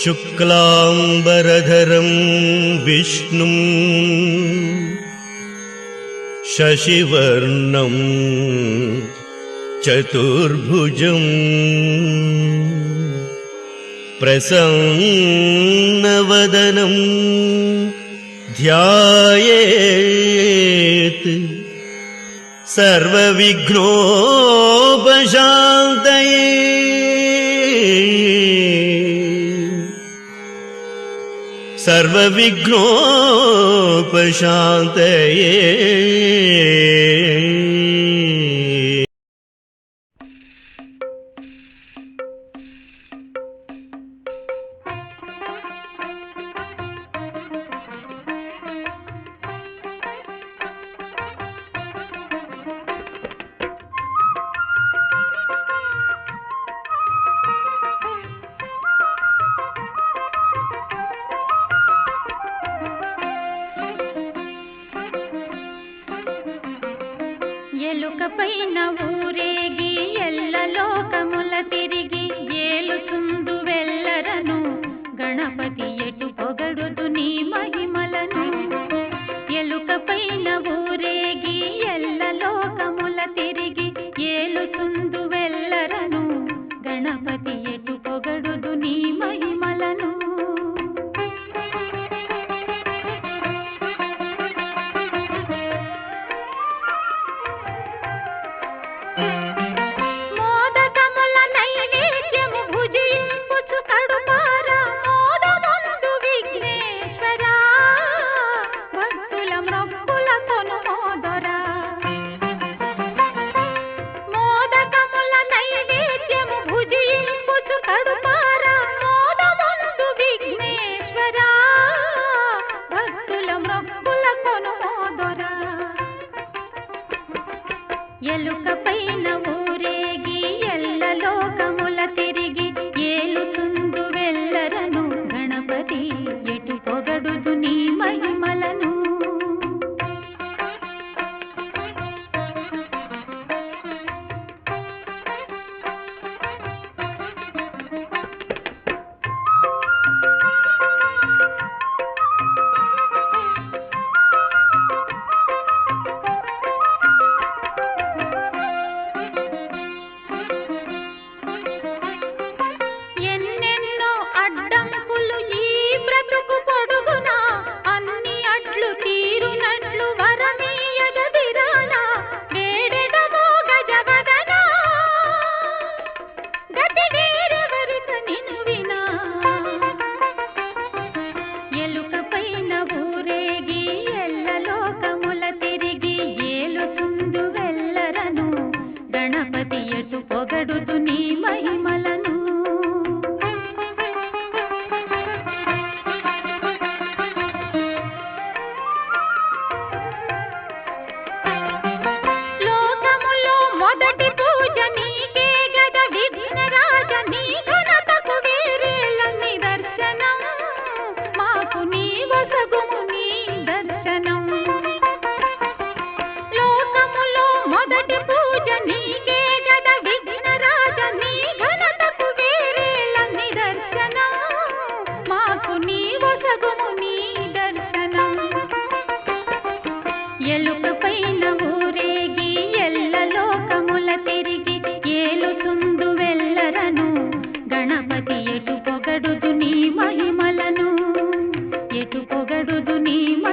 शुक्लाम्बरधरं विष्णुं शशिवर्णं चतुर्भुजम् प्रसन्नवदनं ध्यायेत् सर्वविघ्नोपशान्तये सर्वविघ्नोपशान्तये ఎలుకపైన ఊరేగి ఎల్ల లోకముల తిరిగి ఏలుతుందు వెళ్ళరను గణపతి ఎలుక మొదటి పూజ నీకే గద విఘ్న రాజ నీ ఘనతకు వేరేల నిదర్శనం మాకు నీ వసగుము నీ దర్శనం. ఎలుక పైన ఊరేగి ఎల్ల లోకముల తిరిగి ఏలుతుందు వెళ్ళరను గణపతి ఎటు పొగడుదు నీ మహిమలను? ఎటు పొగడుదు నీ మహిమలను